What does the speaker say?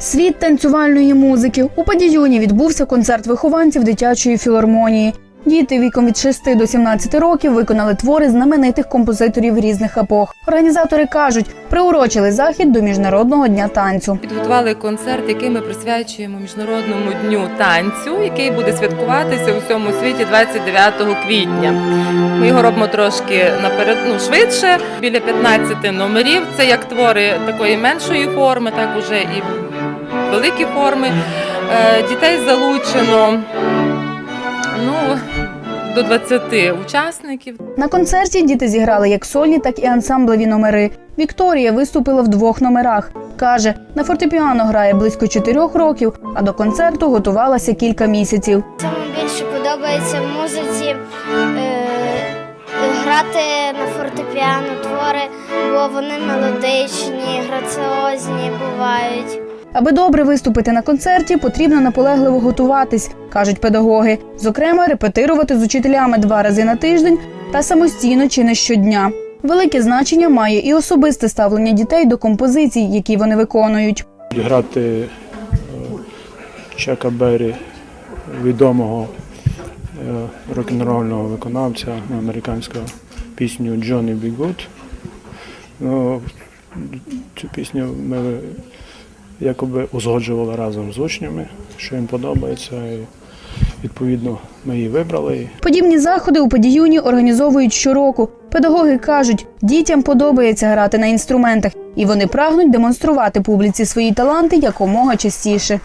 Світ танцювальної музики у Падіюні відбувся концерт вихованців дитячої філармонії. Діти віком від 6 до 17 років виконали твори знаменитих композиторів різних епох. Організатори кажуть, приурочили захід до міжнародного дня танцю. Підготували концерт, який ми присвячуємо міжнародному дню танцю, який буде святкуватися у всьому світі 29 квітня. Ми його робимо трошки наперед, ну, швидше, біля 15 номерів. Це як твори такої меншої форми, так уже і великі форми. Е, Дітей залучено ну, до 20 учасників. На концерті діти зіграли як сольні, так і ансамблеві номери. Вікторія виступила в двох номерах. Каже, на фортепіано грає близько чотирьох років, а до концерту готувалася кілька місяців. Саме більше подобається в музиці е, грати на фортепіано твори, бо вони мелодичні, граціозні бувають. Аби добре виступити на концерті, потрібно наполегливо готуватись, кажуть педагоги. Зокрема, репетирувати з учителями два рази на тиждень та самостійно чи не щодня. Велике значення має і особисте ставлення дітей до композицій, які вони виконують. грати е, Чака Беррі, відомого е, рок-н-рольного виконавця американського пісню B. Good. Ну, цю пісню ми якоби узгоджували разом з учнями, що їм подобається. І відповідно ми її вибрали. Подібні заходи у Подіюні організовують щороку. Педагоги кажуть, дітям подобається грати на інструментах, і вони прагнуть демонструвати публіці свої таланти якомога частіше.